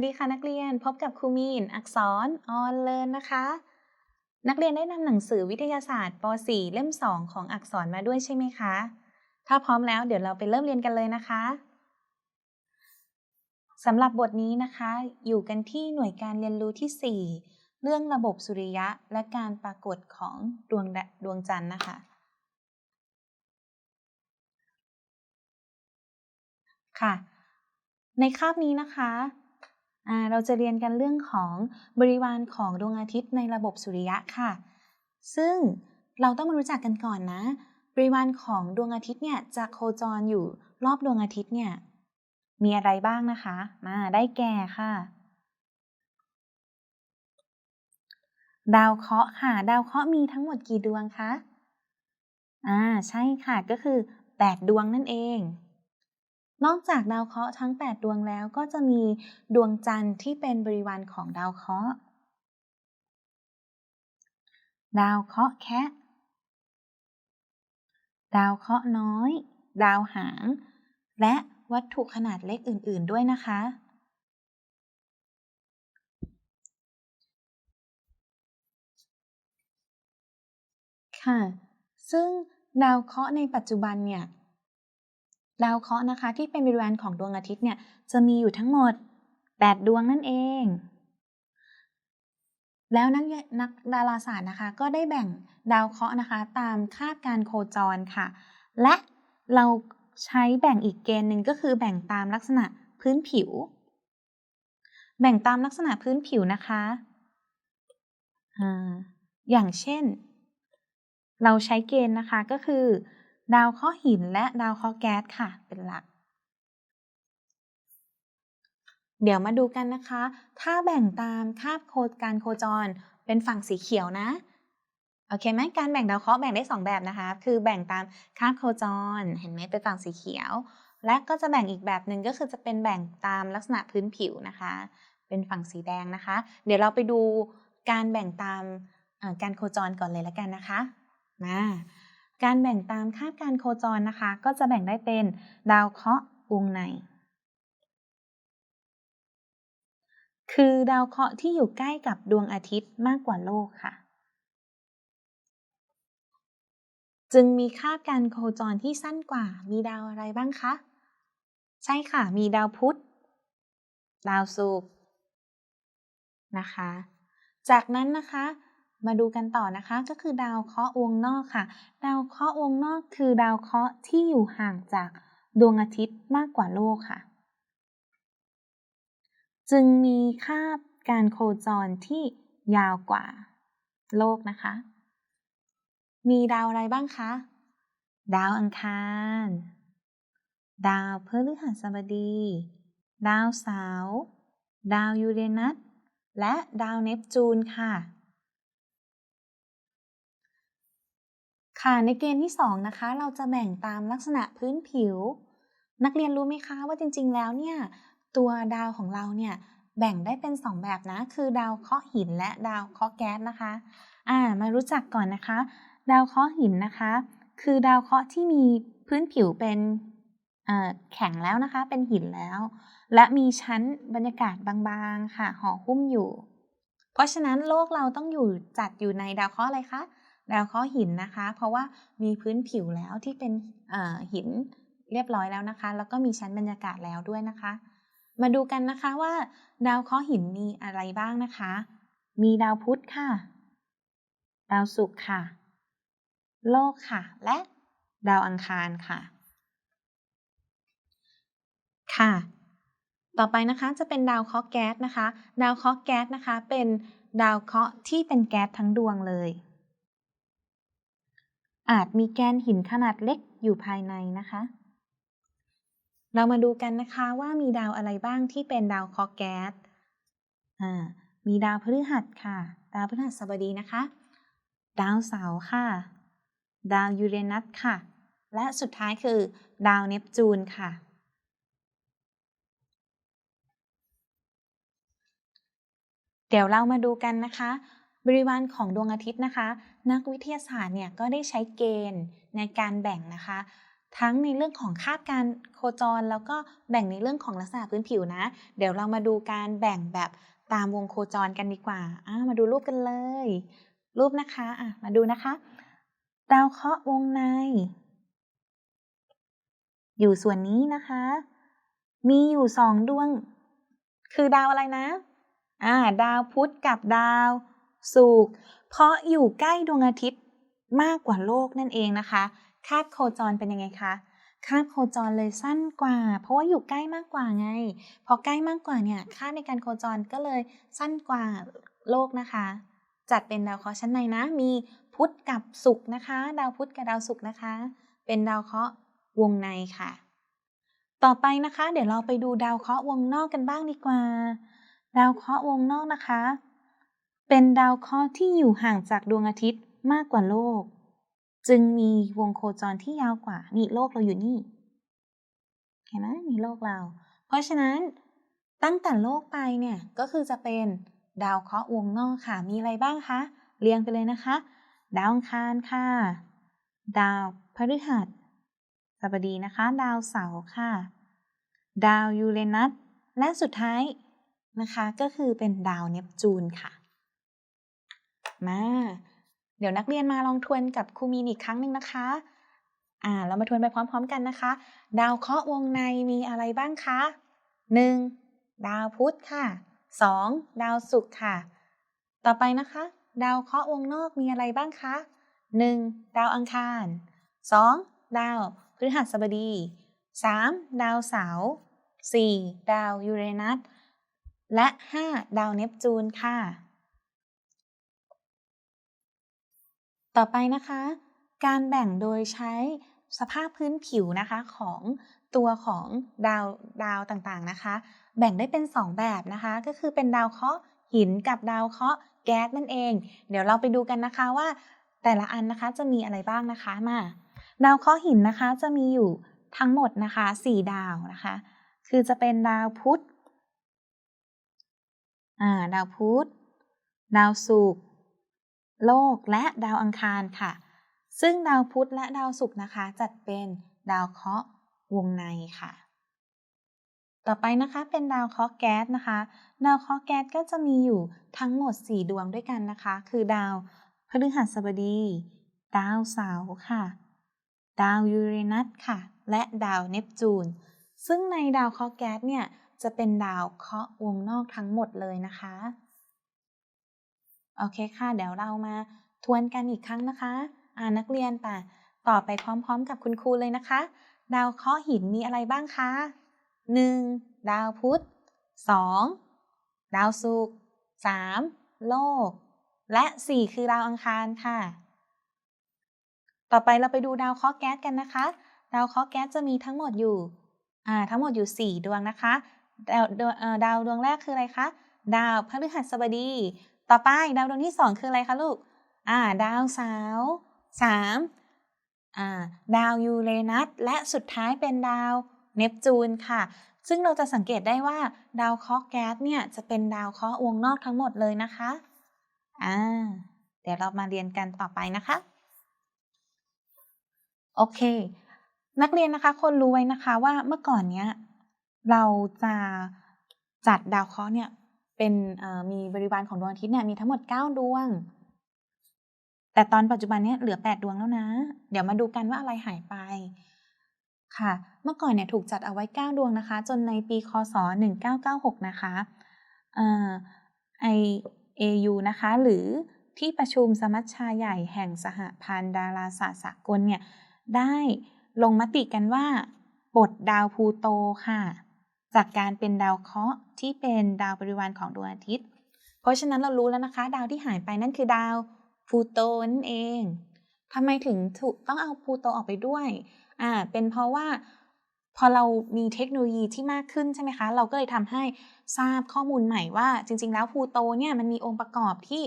สวัสดีค่ะนักเรียนพบกับครูมีน อักษรออนเลินนะคะ นักเรียนได้นำหนังสือวิทยาศาสตร์ป .4 เล่ม 2 ของอักษรมาด้วยใช่ไหมคะ ถ้าพร้อมแล้วเดี๋ยวเราไปเริ่มเรียนกันเลยนะคะสำหรับบทนี้นะคะ อยู่กันที่หน่วยการเรียนรู้ที่ 4 เรื่องระบบสุริยะและการปรากฏของดวงดวงจันทร์นะคะค่ะในคาบนี้นะคะ เราจะเรียนกันเรื่องของบริวารของดวงอาทิตย์ในระบบสุริยะค่ะ ซึ่งเราต้องมารู้จักกันก่อนนะ บริวารของดวงอาทิตย์เนี่ยจะโคจรอยู่รอบดวงอาทิตย์เนี่ยมีอะไรบ้างนะคะ มาได้แก่ค่ะ ดาวเคราะห์ค่ะ ดาวเคราะห์มีทั้งหมดกี่ดวงคะ อ่า ใช่ค่ะ ก็คือ 8 ดวงนั่นเอง นอกจากดาวเคราะห์ทั้ง 8 ดวงแล้วก็จะมีดวงจันทร์ที่เป็นบริวารของดาวเคราะห์ ดาวเคราะห์แคะดาวเคราะห์น้อย ดาวหาง และวัตถุขนาดเล็กอื่น ๆ ด้วยนะคะ ค่ะ ซึ่งดาวเคราะห์ในปัจจุบันเนี่ย ดาวเคราะห์นะคะ ที่เป็นบริวารของดวงอาทิตย์เนี่ยจะมีอยู่ทั้งหมด 8 ดวงนั่นเอง แล้วนักนักดาราศาสตร์นะคะ ก็ได้แบ่งดาวเคราะห์นะคะ ตามคาบการโคจรค่ะ และเราใช้แบ่งอีกเกณฑ์หนึ่งก็คือแบ่งตามลักษณะพื้นผิว แบ่งตามลักษณะพื้นผิวนะคะอย่างเช่น เราใช้เกณฑ์นะคะก็คือ ดาวเคราะห์หินและดาวเคราะห์แก๊สค่ะ เป็นหลัก เดี๋ยวมาดูกันนะคะ ถ้าแบ่งตามคาบโคการโคจรเป็นฝั่งสีเขียวนะ โอเคไหมการแบ่งดาวเคราะห์แบ่งได้ 2 แบบนะคะ คือแบ่งตามคาบโคจร เห็นไหมเป็นฝั่งสีเขียว และก็จะแบ่งอีกแบบหนึ่งก็คือจะเป็นแบ่งตามลักษณะพื้นผิวนะคะ เป็นฝั่งสีแดงนะคะ เดี๋ยวเราไปดูการแบ่งตามการโคจรก่อนเลยแล้วกันนะคะ มา การแบ่งตามคาบการโคจรนะคะ ก็จะแบ่งได้เป็นดาวเคราะห์วงใน คือดาวเคราะห์ที่อยู่ใกล้กับดวงอาทิตย์มากกว่าโลกค่ะ จึงมีคาบการโคจรที่สั้นกว่า มีดาวอะไรบ้างคะ ใช่ค่ะ มีดาวพุธ ดาวศุกร์นะคะ จากนั้นนะคะ มาดูกันต่อนะคะก็คือดาวเคราะห์วงนอกค่ะ ดาวเคราะห์วงนอกคือดาวเคราะห์ที่อยู่ห่างจากดวงอาทิตย์มากกว่าโลกค่ะ จึงมีคาบการโคจรที่ยาวกว่าโลกนะคะ มีดาวอะไรบ้างคะ ดาวอังคาร ดาวพฤหัสบดี ดาวเสาร์ ดาวยูเรนัส และดาวเนปจูนค่ะ ค่ะในเกณฑ์ที่2นะคะเราจะแบ่งตามลักษณะพื้นผิว นักเรียนรู้ไหมคะว่าจริง ๆ แล้วเนี่ยตัวดาวของเราเนี่ยแบ่งได้เป็น 2 แบบนะ คือดาวเคราะห์หินและดาวเคราะห์แก๊สนะคะอ่ามารู้จักก่อนนะคะ ดาวเคราะห์หินนะคะ คือดาวเคราะห์ที่มีพื้นผิวเป็นแข็งแล้วนะคะเป็นหินแล้ว และมีชั้นบรรยากาศบางๆค่ะห่อหุ้มอยู่ เพราะฉะนั้นโลกเราต้องอยู่จัดอยู่ในดาวเคราะห์อะไรคะ ดาวเคราะห์หินนะคะ เพราะว่ามีพื้นผิวแล้วที่เป็นหินเรียบร้อยแล้วนะคะ แล้วก็มีชั้นบรรยากาศแล้วด้วยนะคะ มาดูกันนะคะว่า ดาวเคราะห์หินมีอะไรบ้างนะคะ มีดาวพุธค่ะ ดาวศุกร์ค่ะ โลกค่ะ และดาวอังคารค่ะ ค่ะ ต่อไปนะคะจะเป็นดาวเคราะห์แก๊สนะคะ ดาวเคราะห์แก๊สนะคะ เป็นดาวเคราะห์ที่เป็นแก๊สทั้งดวงเลย อาจมีแกนหินขนาดเล็กอยู่ภายในนะคะ เรามาดูกันนะคะว่ามีดาวอะไรบ้างที่เป็นดาวเคราะห์แก๊สมีดาวพฤหัสค่ะ ดาวพฤหัสบดีนะคะ ดาวเสาร์ค่ะ ดาวยูเรนัสค่ะ และสุดท้ายคือ ดาวเนปจูนค่ะเดี๋ยวเรามาดูกันนะคะ บริวารของดวงอาทิตย์นะคะ นักวิทยาศาสตร์เนี่ยก็ได้ใช้เกณฑ์ในการแบ่งนะคะ ทั้งในเรื่องของคาดการโคจร แล้วก็แบ่งในเรื่องของลักษณะพื้นผิวนะ เดี๋ยวเรามาดูการแบ่งแบบตามวงโคจรกันดีกว่าอ่ามาดูรูปกันเลย รูปนะคะอะมาดูนะคะ ดาวเคราะห์วงใน อยู่ส่วนนี้นะคะ มีอยู่สองดวง คือดาวอะไรนะอ่าดาวพุธกับดาว ศุกเพราะอยู่ใกล้ดวงอาทิตย์มากกว่าโลกนั่นเองนะคะ คาดโคจรเป็นยังไงคะคาดโคจรเลยสั้นกว่า เพราะว่าอยู่ใกล้มากกว่าไง พอใกล้มากกว่าเนี่ยค่าในการโคจรก็เลยสั้นกว่าโลกนะคะ จัดเป็นดาวเคราะห์ชั้นในนะ มีพุธกับศุกร์นะคะ ดาวพุธกับดาวศุกร์นะคะ เป็นดาวเคราะห์วงในค่ะ ต่อไปนะคะ เดี๋ยวเราไปดูดาวเคราะห์วงนอกกันบ้างดีกว่า ดาวเคราะห์วงนอกนะคะ เป็นดาวเคราะห์ที่อยู่ห่างจากดวงอาทิตย์มากกว่าโลก จึงมีวงโคจรที่ยาวกว่า นี่โลกเราอยู่นี่ เห็นไหมมีโลกเรา เพราะฉะนั้นตั้งแต่โลกไปเนี่ยก็คือจะเป็นดาวเคราะห์วงนอกค่ะ มีอะไรบ้างคะ เรียงไปเลยนะคะ ดาวอังคารค่ะ ดาวพฤหัสบดีนะคะ ดาวเสาร์ค่ะ ดาวยูเรนัส และสุดท้ายนะคะ ก็คือเป็นดาวเนปจูนค่ะ มา เดี๋ยวนักเรียนมาลองทวนกับครูมีนอีกครั้งหนึ่งนะคะ อ่า เรามาทวนไปพร้อม ๆ กันนะคะ ดาวเคราะห์วงในมีอะไรบ้างคะ 1. ดาวพุธค่ะ 2. ดาวศุกร์ค่ะ ต่อไปนะคะ ดาวเคราะห์วงนอกมีอะไรบ้างคะ 1. ดาวอังคาร 2. ดาวพฤหัสบดี 3. ดาวเสาร์ 4. ดาวยูเรนัส และ 5. ดาวเนปจูนค่ะ ต่อไปนะคะ การแบ่งโดยใช้สภาพพื้นผิวนะคะของตัวของดาวดาวต่างๆนะคะ แบ่งได้เป็น 2 แบบนะคะ ก็คือเป็นดาวเคราะห์หินกับดาวเคราะห์แก๊สนั่นเอง เดี๋ยวเราไปดูกันนะคะว่า แต่ละอันนะคะจะมีอะไรบ้างนะคะมาดาวเคราะห์หินนะคะจะมีอยู่ทั้งหมดนะคะ 4 ดาวนะคะ คือจะเป็นดาวพุธดาวพุธดาวศุกร์ โลกและดาวอังคารค่ะ ซึ่งดาวพุธและดาวศุกร์นะคะ จัดเป็นดาวเคราะห์วงในค่ะ ต่อไปนะคะเป็นดาวเคราะห์แก๊สนะคะ ดาวเคราะห์แก๊สก็จะมีอยู่ทั้งหมด 4 ดวงด้วยกันนะคะ คือดาวพฤหัสบดี ดาวเสาร์ค่ะ ดาวยูเรนัสค่ะ และดาวเนปจูน ซึ่งในดาวเคราะห์แก๊สเนี่ยจะเป็นดาวเคราะห์วงนอกทั้งหมดเลยนะคะ โอเคค่ะ เดี๋ยวเรามาทวนกันอีกครั้งนะคะอ่านักเรียนป่ะต่อไปพร้อมๆ กับคุณครูเลยนะคะ ดาวเคราะห์หินมีอะไรบ้างคะ 1. ดาวพุธ 2. ดาวศุกร์ 3. โลก และ 4 คือดาวอังคารค่ะ ต่อไปเราไปดูดาวเคราะห์แก๊สกันนะคะ ดาวเคราะห์แก๊สจะมีทั้งหมดอยู่อ่าทั้งหมดอยู่ 4 ดวงนะคะ ดาวดวงเอ่อดาวดวงแรกคืออะไรคะ ดาวพฤหัสบดี ต่อไปดาวดวงที่2คืออะไรคะลูก อ่า ดาวเสาร์สามอ่า ดาวยูเรนัสและสุดท้ายเป็นดาวเนปจูนค่ะ ซึ่งเราจะสังเกตได้ว่าดาวเคราะห์แก๊สเนี่ยจะเป็นดาวเคราะห์วงนอกทั้งหมดเลยนะคะ อ่า เดี๋ยวเรามาเรียนกันต่อไปนะคะ โอเค นักเรียนนะคะคนรู้ไว้นะคะว่าเมื่อก่อนเนี้ยเราจะจัดดาวเคราะห์เนี่ย เป็นมีบริวารของดวงอาทิตย์เนี่ยมีทั้งหมด 9 ดวง แต่ตอนปัจจุบันเนี้ยเหลือ 8 ดวงแล้วนะ เดี๋ยวมาดูกันว่าอะไรหายไปค่ะ เมื่อก่อนเนี่ยถูกจัดเอาไว้ 9 ดวงนะคะ จนในปีคศ 1996 นะคะเอ่อ IAU นะคะ หรือที่ประชุมสมัชชาใหญ่แห่งสหพันธ์ดาราศาสตร์สากลเนี่ย ได้ลงมติกันว่าปลดดาวพูโตค่ะ จากการเป็นดาวเคราะห์ที่เป็นดาวบริวารของดวงอาทิตย์ เพราะฉะนั้นเรารู้แล้วนะคะ ดาวที่หายไปนั่นคือดาวพลูโตนั่นเองทำไมถึงถูกต้องเอาพลูโตออกไปด้วยอ่าเป็นเพราะว่าพอเรามีเทคโนโลยีที่มากขึ้นใช่ไหมคะ เราก็เลยทำให้ทราบข้อมูลใหม่ว่า จริง ๆ แล้วพลูโตเนี่ยมันมีองค์ประกอบที่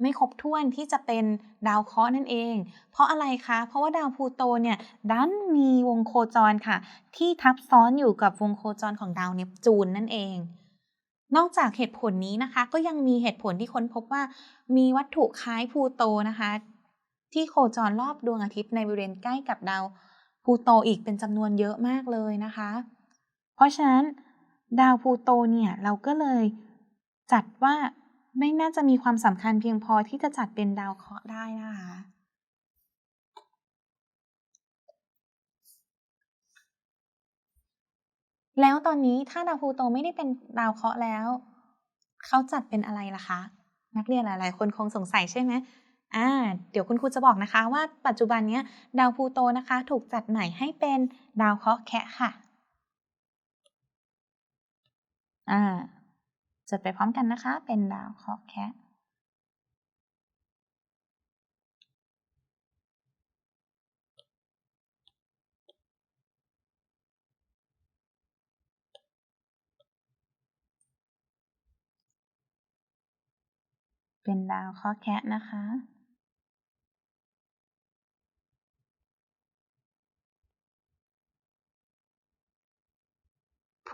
ไม่ครบถ้วนที่จะเป็นดาวเคราะห์นั่นเอง เพราะอะไรคะ เพราะว่าดาวพูโตเนี่ยดันมีวงโคจรค่ะ ที่ทับซ้อนอยู่กับวงโคจรของดาวเนปจูนนั่นเอง นอกจากเหตุผลนี้นะคะ ก็ยังมีเหตุผลที่ค้นพบว่า มีวัตถุคล้ายพูโตนะคะ ที่โคจรรอบดวงอาทิตย์ในบริเวณใกล้กับดาวพูโตอีกเป็นจำนวนเยอะมากเลยนะคะ เพราะฉะนั้นดาวพูโตเนี่ยเราก็เลยจัดว่า ไม่น่าจะมีความสำคัญเพียงพอที่จะจัดเป็นดาวเคราะห์ได้นะคะ แล้วตอนนี้ถ้าดาวพลูโตไม่ได้เป็นดาวเคราะห์แล้ว เขาจัดเป็นอะไรล่ะคะ นักเรียนหลาย ๆ คนคงสงสัยใช่ไหมอ่าเดี๋ยวคุณครูจะบอกนะคะว่าปัจจุบันนี้ดาวพลูโตนะคะ ถูกจัดใหม่ให้เป็นดาวเคราะห์แคะค่ะ อ่า จดไปพร้อมกันนะคะ เป็นดาวเคราะห์แคะเป็นดาวเคราะห์แคะนะคะ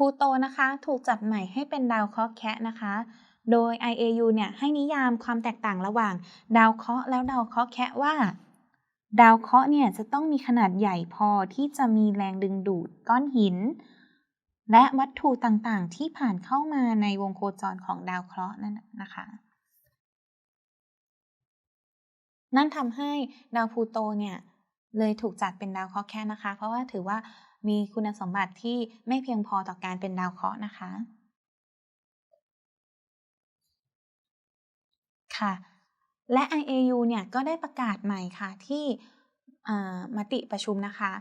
ลูโตนะคะถูกจัดใหม่ให้เป็นดาวเคราะห์แคะนะคะ โดย IAU เนี่ยให้นิยามความแตกต่างระหว่าง ดาวเคราะห์แล้วดาวเคราะห์แคะว่า ดาวเคราะห์เนี่ยจะต้องมีขนาดใหญ่พอที่จะมีแรงดึงดูดก้อนหิน และวัตถุต่างๆ ที่ผ่านเข้ามาในวงโคจรของดาวเคราะห์นั่นนะคะ นั่นทำให้ดาวพลูโตเนี่ยเลยถูกจัดเป็นดาวเคราะห์แคะนะคะ เพราะว่าถือว่า มีคุณสมบัติที่ไม่เพียงพอต่อการเป็นดาวเคราะห์นะคะ ค่ะ และ IAU เนี่ยก็ได้ประกาศใหม่ค่ะที่มติประชุมนะคะ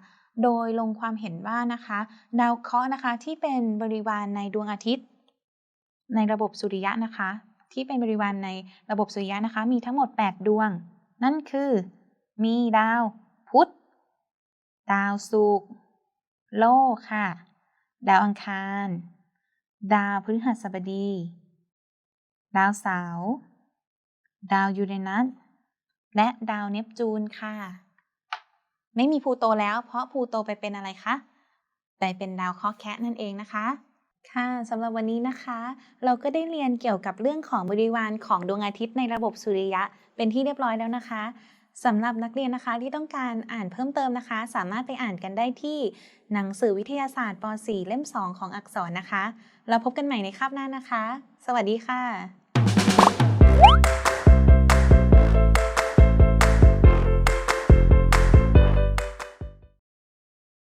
โดยลงความเห็นว่านะคะ ดาวเคราะห์นะคะที่เป็นบริวารในดวงอาทิตย์ ในระบบสุริยะนะคะ ที่เป็นบริวารในระบบสุริยะนะคะ มีทั้งหมด 8 ดวง นั่นคือ มีดาวพุธ ดาวศุกร์ โลกค่ะ ดาวอังคาร ดาวพฤหัสบดี ดาวเสาร์ดาวยูเรนัสและดาวเนปจูนค่ะ ไม่มีพูโตแล้ว เพราะพูโตไปเป็นอะไรคะไปเป็นดาวเคราะห์แคะนั่นเองนะคะ ค่ะสำหรับวันนี้นะคะ เราก็ได้เรียนเกี่ยวกับเรื่องของบริวารของดวงอาทิตย์ในระบบสุริยะ เป็นที่เรียบร้อยแล้วนะคะ สำหรับนักเรียนนะคะที่ต้องการอ่านเพิ่มเติมนะคะ สามารถไปอ่านกันได้ที่หนังสือวิทยาศาสตร์ป .4 เล่ม 2 ของอักษรนะคะ เราพบกันใหม่ในคาบหน้านะคะ สวัสดีค่ะ